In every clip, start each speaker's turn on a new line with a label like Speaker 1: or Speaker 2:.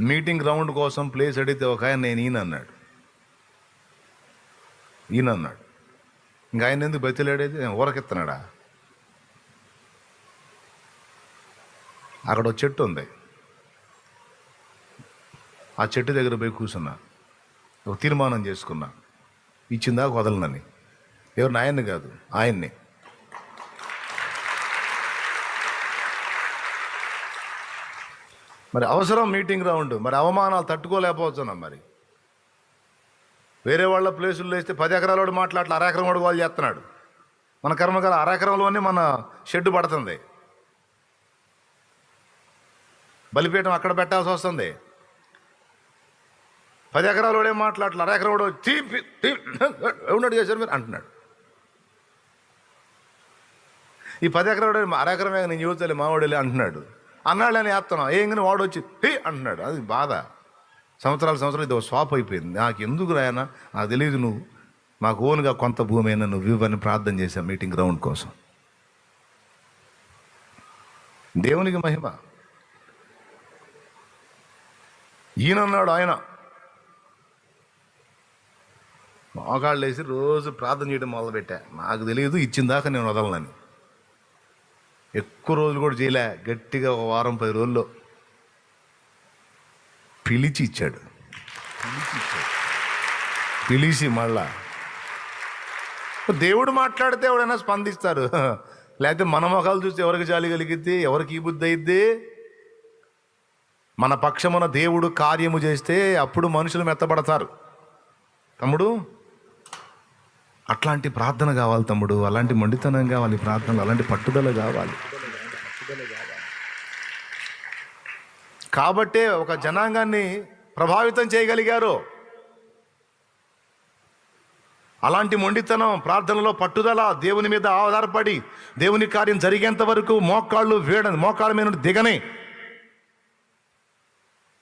Speaker 1: Meeting ground కోసం place అడిగితే ఒక ఆయన నేను ఈయన అన్నాడు. ఈయన అన్నాడు. ఇంకా ఆయన ఎందుకు బతిలాడేది? ఊరకెత్తనాడా? అక్కడ ఒక చెట్టు ఉంది. ఆ చెట్టు దగ్గర పోయి కూర్చున్నా. ఒక తీర్మానం చేసుకున్నా. ఇచ్చిందా వదలనని. ఎవరు నాయన్ని కాదు ఆయన్ని. మరి అవసరం మీటింగ్ రౌండ్. మరి అవమానాలు తట్టుకోలేకపోతున్నాం మరి. వేరే వాళ్ళ ప్లేసుల్లో వేస్తే పది ఎకరాల వాడు మాట్లాడలే అరెకరం వాడు వాళ్ళు చేస్తున్నాడు. మన కర్మకాల అరెకరంలోనే మన షెడ్ పడుతుంది. బలిపీఠం అక్కడ పెట్టాల్సి వస్తుంది. పది ఎకరాలోడే వాడే మాట్లాడలే అరెకరం వాడు తీపి ఎవడు చేశారు మీరు అంటున్నాడు. ఈ పది ఎకరాలు అరెకరమే నేను యువతలే వెళ్ళి అంటున్నాడు. అన్నాళ్ళని వేస్తున్నాం ఏం కానీ వాడు వచ్చి హే అంటున్నాడు అది బాధ. సంవత్సరాల సంవత్సరాలు ఇది ఒక స్వాప్ అయిపోయింది. నాకు ఎందుకు రాయనా? నాకు తెలియదు నువ్వు. మాకు ఓన్గా కొంత భూమి అయినా నువ్వు ఇవ్వని ప్రార్థన చేశావు మీటింగ్ గ్రౌండ్ కోసం. దేవునికి మహిమ. ఈయనన్నాడు ఆయన. మోకాళ్ళు వేసి రోజు ప్రార్థన చేయడం మొదలుపెట్టా. నాకు తెలియదు ఇచ్చిన దాకా నేను వదలనని. ఎక్కువ రోజులు కూడా చేయలే. గట్టిగా ఒక వారం పది రోజుల్లో. పిలిచి ఇచ్చాడు. పిలిచి మళ్ళా. దేవుడు మాట్లాడితే ఎవడైనా స్పందిస్తారు. లేకపోతే మన మొఖాలు చూస్తే ఎవరికి జాలి కలిగిద్ది? ఎవరికి ఈ బుద్ధి అయిద్ది? మన పక్షమున దేవుడు కార్యము చేస్తే అప్పుడు మనుషులు మెత్తబడతారు. తమ్ముడు అట్లాంటి ప్రార్థన కావాలి తమ్ముడు అలాంటి మొండితనం కావాలి ప్రార్థనలు అలాంటి పట్టుదల కావాలి. కాబట్టే ఒక జనాంగాన్ని ప్రభావితం చేయగలిగారు. అలాంటి మొండితనం ప్రార్థనలో పట్టుదల దేవుని మీద ఆధారపడి దేవుని కార్యం జరిగేంత వరకు మోకాళ్ళు వేడ మోకాళ్ళ మీద దిగనే.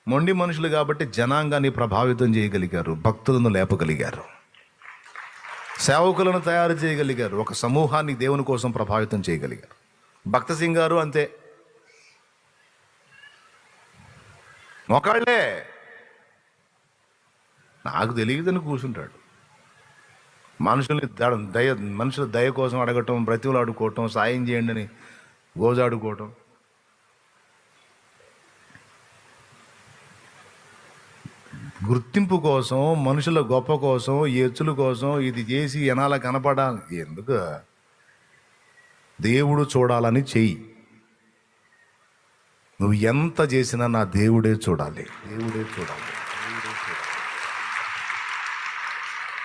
Speaker 1: మొండి మనుషులు కాబట్టి జనాంగాన్ని ప్రభావితం చేయగలిగారు భక్తులను లేపగలిగారు. సేవకులను తయారు చేయగలిగారు. ఒక సమూహాన్ని దేవుని కోసం ప్రభావితం చేయగలిగారు. భక్త సింగ్ గారు అంతే. మొకాళ్ళే నాకు తెలియదని కూర్చుంటాడు. మనుషుల్ని దయ మనుషుల దయ కోసం అడగటం బ్రతివులాడుకోవటం సాయం చేయండి అని గోజాడుకోవటం. గుర్తింపు కోసం మనుషుల గొప్ప కోసం ఎచ్చుల కోసం ఇది చేసి ఎనాల కనపడాలి? ఎందుకు? దేవుడు చూడాలని చెయ్యి. నువ్వు ఎంత చేసినా నా దేవుడే చూడాలి. దేవుడే చూడాలి.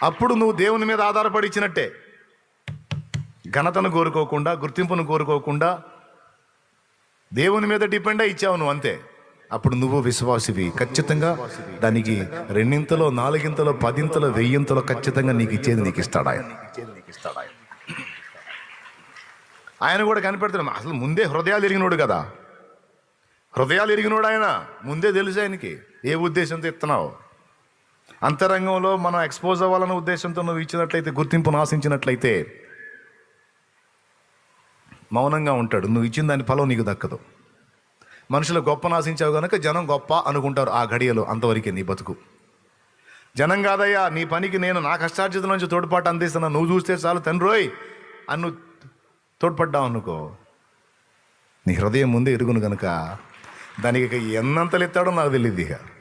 Speaker 1: అప్పుడు నువ్వు దేవుని మీద ఆధారపడి ఇచ్చినట్టే. ఘనతను కోరుకోకుండా గుర్తింపును కోరుకోకుండా దేవుని మీద డిపెండ్ అయి ఇచ్చావు నువ్వు అంతే. అప్పుడు నువ్వు విశ్వాసివి. ఖచ్చితంగా దానికి రెండింతలో నాలుగింతలో పదింతలో వెయ్యింతలో ఖచ్చితంగా నీకు ఇచ్చేది నీకు ఇస్తాడు ఆయన. ఆయన కూడా కనిపెడుతున్నాం అసలు ముందే హృదయాలు ఎరిగినోడు కదా. హృదయాలు ఎరిగినోడు ఆయన. ముందే తెలుసు ఆయనకి. ఏ ఉద్దేశంతో ఇస్తున్నావు? అంతరంగంలో మనం ఎక్స్పోజ్ అవ్వాలన్న ఉద్దేశంతో నువ్వు ఇచ్చినట్లయితే గుర్తింపును ఆశించినట్లయితే మౌనంగా ఉంటాడు. నువ్వు ఇచ్చిన దాని ఫలం నీకు దక్కదు. మనుషులు గొప్ప నాశించావు కనుక జనం గొప్ప అనుకుంటారు ఆ ఘడియలో అంతవరకే నీ బతుకు. జనం కాదయ్యా నీ పనికి నేను నా కష్టార్జిత నుంచి తోడ్పాటు అందిస్తున్నా. నువ్వు చూస్తే చాలు తండ్రోయ్ అన్ను నువ్వు తోడ్పడ్డావు అనుకో. నీ హృదయం ముందే ఎరుగును కనుక దానికి ఎన్నంతలు ఎత్తాడో నాకు తెలియదు ఇక.